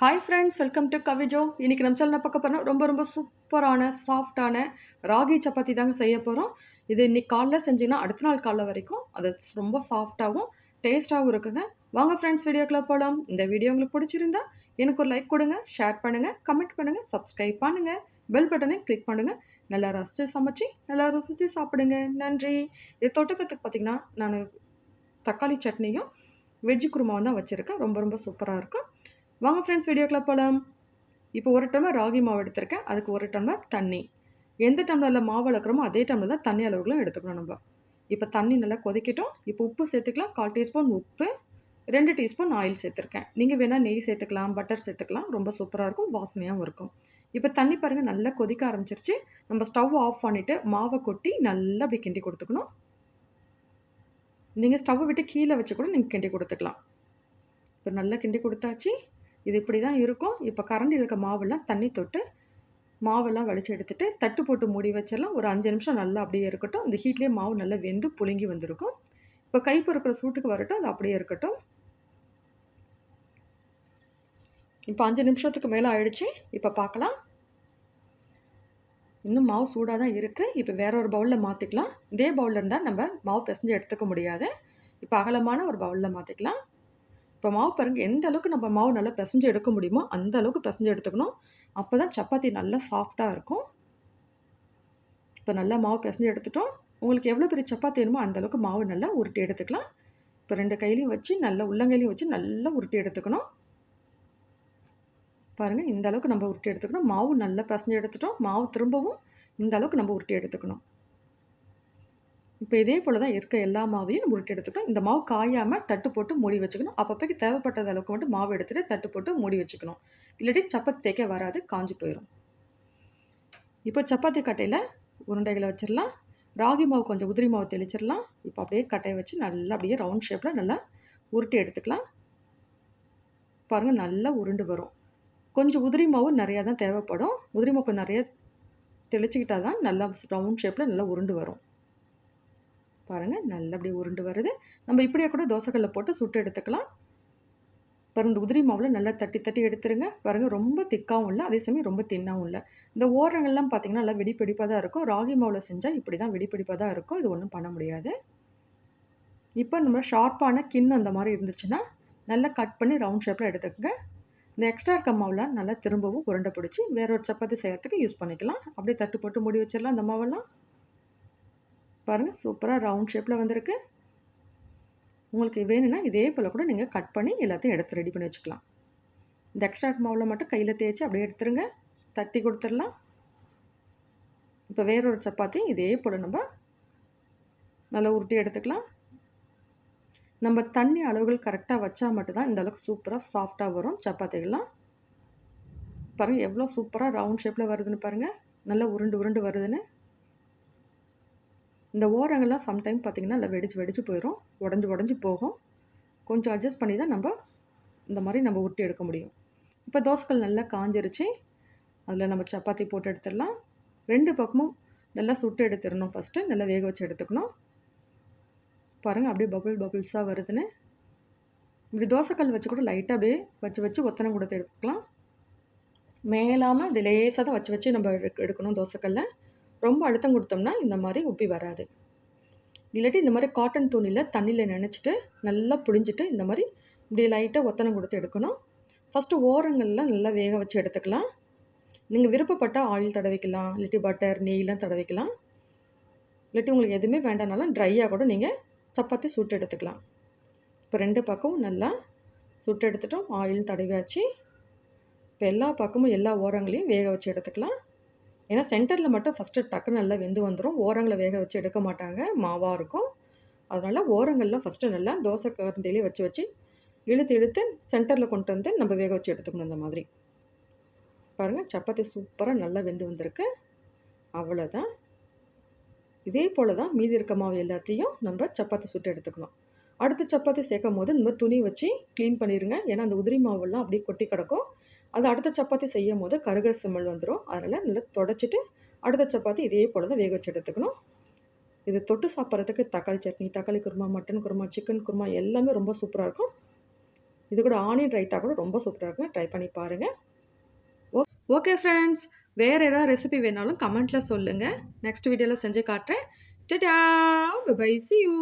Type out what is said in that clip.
Hi friends welcome to Kavijo இன்றைக்கி நம்ம சேனலில் பார்க்க போகிறோம் ரொம்ப ரொம்ப சூப்பரான சாஃப்டான ராகி சப்பாத்தி தாங்க செய்ய போகிறோம் இது இன்னைக்கு காலைல செஞ்சிங்கன்னா அடுத்த நாள் காலைல வரைக்கும் அது ரொம்ப சாஃப்டாகவும் டேஸ்ட்டாகவும் இருக்குங்க. வாங்க ஃப்ரெண்ட்ஸ் வீடியோக்குள்ளே போகலாம் இந்த வீடியோ உங்களுக்கு பிடிச்சிருந்தா எனக்கு ஒரு லைக் கொடுங்க ஷேர் பண்ணுங்கள் கமெண்ட் பண்ணுங்கள் சப்ஸ்கிரைப் பண்ணுங்கள் பெல் பட்டனையும் கிளிக் பண்ணுங்கள் நல்லா ரசித்து சமைச்சு நல்லா ருசிச்சு சாப்பிடுங்க. நன்றி. இது தொட்டுக்கிறதுக்கு பார்த்திங்கன்னா நான் தக்காளி சட்னியும் வெஜ்ஜு குருமாவும் தான் வச்சுருக்கேன். ரொம்ப ரொம்ப சூப்பராக இருக்கும். வாங்க ஃப்ரெண்ட்ஸ் வீடியோக்குள்ள போகலாம் இப்போ ஒரு டம்ளர் ராகி மாவு எடுத்திருக்கேன். அதுக்கு ஒரு டம்ளர் தண்ணி. எந்த டம்ளரில் மாவு வளர்க்குறோமோ அதே டம்ளர் தான் தண்ணி அளவுகளும் எடுத்துக்கணும் நம்ம. இப்போ தண்ணி நல்லா கொதிக்கட்டும். இப்போ உப்பு சேர்த்துக்கலாம். கால் டீஸ்பூன் உப்பு ரெண்டு டீஸ்பூன் ஆயில் சேர்த்துருக்கேன். நீங்கள் வேணால் நெய் சேர்த்துக்கலாம் பட்டர் சேர்த்துக்கலாம். ரொம்ப சூப்பராக இருக்கும் வாசனையாகவும் இருக்கும். இப்போ தண்ணி பாருங்கள் நல்லா கொதிக்க ஆரம்பிச்சிருச்சு. நம்ம ஸ்டவ் ஆஃப் பண்ணிவிட்டு மாவை கொட்டி நல்லா அப்படி கிண்டி கொடுத்துக்கணும். நீங்கள் ஸ்டவ்வை விட்டு கீழே வச்சு கூட நீங்கள் கிண்டி கொடுத்துக்கலாம். இப்போ நல்லா கிண்டி கொடுத்தாச்சு. இது இப்படி தான் இருக்கும். இப்போ கரண்டியில் இருக்க மாவெல்லாம் தண்ணி தொட்டு மாவெல்லாம் வலிச்சு எடுத்துட்டு தட்டு போட்டு மூடி வச்சிடலாம். ஒரு அஞ்சு நிமிஷம் நல்லா அப்படியே இருக்கட்டும். இந்த ஹீட்லேயே மாவு நல்லா வெந்து புழுங்கி வந்திருக்கும். இப்போ கை பொறுக்கிற சூட்டுக்கு வரட்டும். அது அப்படியே இருக்கட்டும். இப்போ அஞ்சு நிமிஷத்துக்கு மேலே ஆயிடுச்சு. இப்போ பார்க்கலாம் இன்னும் மாவு சூடாக தான் இருக்குது இப்போ வேற ஒரு பவுலில் மாற்றிக்கலாம் இதே பவுலில் இருந்தால் நம்ம மாவு பிசைஞ்சு எடுத்துக்க முடியாது. இப்போ அகலமான ஒரு பவுலில் மாற்றிக்கலாம் இப்போ மாவு பாருங்கள் எந்த அளவுக்கு நம்ம மாவு நல்லா பிசைஞ்சு எடுக்க முடியுமோ அந்த அளவுக்கு பிசைஞ்சு எடுத்துக்கணும். அப்போ தான் சப்பாத்தி நல்லா சாஃப்டாக இருக்கும். இப்போ நல்லா மாவு பிசைஞ்சு எடுத்துட்டோம். உங்களுக்கு எவ்வளோ பெரிய சப்பாத்தி வேணுமோ அந்த அளவுக்கு மாவு நல்லா உருட்டி எடுத்துக்கலாம். இப்போ ரெண்டு கையிலையும் வச்சு நல்லா உள்ளங்கையிலையும் வச்சு நல்லா உருட்டி எடுத்துக்கணும். பாருங்கள் இந்த அளவுக்கு நம்ம உருட்டி எடுத்துக்கணும். மாவு நல்லா பிசைஞ்சு எடுத்துட்டோம். மாவு திரும்பவும் இந்த அளவுக்கு நம்ம உருட்டி எடுத்துக்கணும். இப்போ இதே போல் தான் இருக்க எல்லா மாவையும் நம்ம உருட்டி எடுத்துக்கணும். இந்த மாவு காயாமல் தட்டு போட்டு மூடி வச்சுக்கணும். அப்பப்போக்கு தேவைப்பட்டது அளவுக்கு மட்டும் மாவு எடுத்துகிட்டு தட்டு போட்டு மூடி வச்சுக்கணும். இல்லாட்டி சப்பாத்தி தேக்க வராது காஞ்சி போயிடும் இப்போ சப்பாத்தி கட்டையில் உருண்டைகளை வச்சிடலாம் ராகி மாவு கொஞ்சம் உதிரி மாவு தெளிச்சிடலாம் இப்போ அப்படியே கட்டையை வச்சு நல்லா அப்படியே ரவுண்ட் ஷேப்பில் நல்லா உருட்டி எடுத்துக்கலாம். பாருங்கள் நல்லா உருண்டு வரும். கொஞ்சம் உதிரி மாவு நிறையா தான் தேவைப்படும். உதிரி மாவு நிறைய தெளிச்சிக்கிட்டால் தான் நல்லா ரவுண்ட் ஷேப்பில் நல்லா உருண்டு வரும். பாருங்கள் நல்லா அப்படியே உருண்டு வருது. நம்ம இப்படியே கூட தோசைக்கல்லில் போட்டு சுட்டு எடுத்துக்கலாம். பாருங்க இந்த உதிரி மாவில் நல்லா தட்டி தட்டி எடுத்துருங்க. பாருங்கள் ரொம்ப திக்காகவும் இல்லை அதே சமயம் ரொம்ப தின்னாகவும் இல்லை. இந்த ஓரங்கள்லாம் பார்த்திங்கன்னா நல்லா வெடிப்பிடிப்பாக தான் இருக்கும். ராகி மாவில் செஞ்சால் இப்படி தான் வெடிப்பிடிப்பாக தான் இருக்கும். இது ஒன்றும் பண்ண முடியாது. இப்போ நம்ம ஷார்ப்பான கிண்ணம் அந்த மாதிரி இருந்துச்சுன்னா நல்லா கட் பண்ணி ரவுண்ட் ஷேப்பில் எடுத்துக்கோங்க. இந்த எக்ஸ்ட்ரா இருக்க மாவில் நல்லா திரும்பவும் உருண்டை பிடிச்சி வேற ஒரு சப்பாத்தி செய்கிறதுக்கு யூஸ் பண்ணிக்கலாம். அப்படியே தட்டு போட்டு முடி வச்சிடலாம் அந்த மாவெல்லாம். பாருங்கள் சூப்பராக ரவுண்ட் ஷேப்பில் வந்திருக்கு. உங்களுக்கு வேணும்னா இதே போல் கூட நீங்கள் கட் பண்ணி எல்லாத்தையும் எடுத்து ரெடி பண்ணி வச்சுக்கலாம். இந்த எக்ஸ்ட்ரா மாவில் மட்டும் கையில் தேய்ச்சி அப்படியே எடுத்துருங்க. தட்டி கொடுத்துடலாம். இப்போ வேறொரு சப்பாத்தியும் இதே போல் நம்ம நல்லா உருட்டி எடுத்துக்கலாம். நம்ம தண்ணி அளவுகள் கரெக்டாக வச்சால் மட்டும்தான் இந்த அளவுக்கு சூப்பராக சாஃப்டாக வரும் சப்பாத்திகள்லாம். பாருங்கள் எவ்வளோ சூப்பராக ரவுண்ட் ஷேப்பில் வருதுன்னு பாருங்கள் நல்லா உருண்டு உருண்டு வருதுன்னு. இந்த ஓரங்கள்லாம் சம்டைம் பார்த்திங்கன்னா நல்லா வெடிச்சு வெடிச்சு போயிடும் உடஞ்சி உடஞ்சி போகும். கொஞ்சம் அட்ஜஸ்ட் பண்ணி தான் நம்ம இந்த மாதிரி நம்ம உருட்டி எடுக்க முடியும். இப்போ தோசைகள் நல்லா காஞ்சிருச்சு. அதில் நம்ம சப்பாத்தி போட்டு எடுத்துடலாம். ரெண்டு பக்கமும் நல்லா சுட்டு எடுத்துடணும் ஃபஸ்ட்டு நல்லா வேக வச்சு எடுத்துக்கணும். பாருங்கள் அப்படியே பபுள் பபுள்ஸாக வருதுன்னு. இப்படி தோசைக்கல் வச்சு கூட லைட்டாக அப்படியே வச்சு வச்சு ஒத்தனை கொடுத்து எடுத்துக்கலாம். மேலாமல் அப்படி லேசாக தான் வச்சு வச்சு நம்ம எடுக்கணும் தோசைக்கல்லை. ரொம்ப அழுத்தம் கொடுத்தோம்னா இந்த மாதிரி உப்பி வராது. இல்லாட்டி இந்த மாதிரி காட்டன் துணியில் தண்ணியில் நினச்சிட்டு நல்லா புழிஞ்சிட்டு இந்த மாதிரி இப்படி லைட்டாக ஒத்தனை கொடுத்து எடுக்கணும். ஃபஸ்ட்டு ஓரங்கள்லாம் நல்லா வேக வச்சு எடுத்துக்கலாம். நீங்கள் விருப்பப்பட்டால் ஆயில் தடவிக்கலாம் இல்லாட்டி பட்டர் நெய்லாம் தடவிக்கலாம். இல்லாட்டி உங்களுக்கு எதுவுமே வேண்டாம்னாலும் ட்ரையாக கூட நீங்கள் சப்பாத்தி சுட்டு எடுத்துக்கலாம். இப்போ ரெண்டு பக்கமும் நல்லா சுட்டு எடுத்துட்டோம் ஆயில் தடவியாச்சு. இப்போ எல்லா பக்கமும் எல்லா ஓரங்களையும் வேக வச்சு எடுத்துக்கலாம். ஏன்னா சென்டரில் மட்டும் ஃபஸ்ட்டு டக்குன்னு நல்லா வெந்து வந்துடும் ஓரங்களை வேக வச்சு எடுக்க மாட்டாங்க. மாவாக இருக்கும். அதனால் ஓரங்கள்லாம் ஃபஸ்ட்டு நல்லா தோசை கரண்டிலே வச்சு வச்சு இழுத்து இழுத்து சென்டரில் கொண்டு வந்து நம்ம வேக வச்சு எடுத்துக்கணும் இந்த மாதிரி. பாருங்கள் சப்பாத்தி சூப்பராக நல்லா வெந்து வந்திருக்கு. அவ்வளோதான் இதே போல் தான் மீதி இருக்க மாவு எல்லாத்தையும் நம்ம சப்பாத்தி சுட்டு எடுத்துக்கணும். அடுத்து சப்பாத்தி சேர்க்கும் போது இந்த மாதிரி துணி வச்சு க்ளீன் பண்ணிடுங்க ஏன்னா அந்த உதிரி மாவெல்லாம் அப்படியே கொட்டி கிடக்கும். அது அடுத்த சப்பாத்தி செய்யும் போது கருகர் சிம்மல் வந்துடும் அதனால் நல்லா தொடச்சிட்டு அடுத்த சப்பாத்தி இதே போல் தான் வேக வச்சு எடுத்துக்கணும். இது தொட்டு சாப்பிட்றதுக்கு தக்காளி சட்னி தக்காளி குருமா மட்டன் குருமா சிக்கன் குருமா எல்லாமே ரொம்ப சூப்பராக இருக்கும். இது கூட ஆனியன் ரைத்தா கூட ரொம்ப சூப்பராக இருக்கும். ட்ரை பண்ணி பாருங்கள் ஓ ஓகே ஃப்ரெண்ட்ஸ் வேறு ஏதாவது ரெசிபி வேணாலும் கமெண்ட்டில் சொல்லுங்கள் நெக்ஸ்ட் வீடியோவில் செஞ்சு காட்டுறேன். டடா பை சி யூ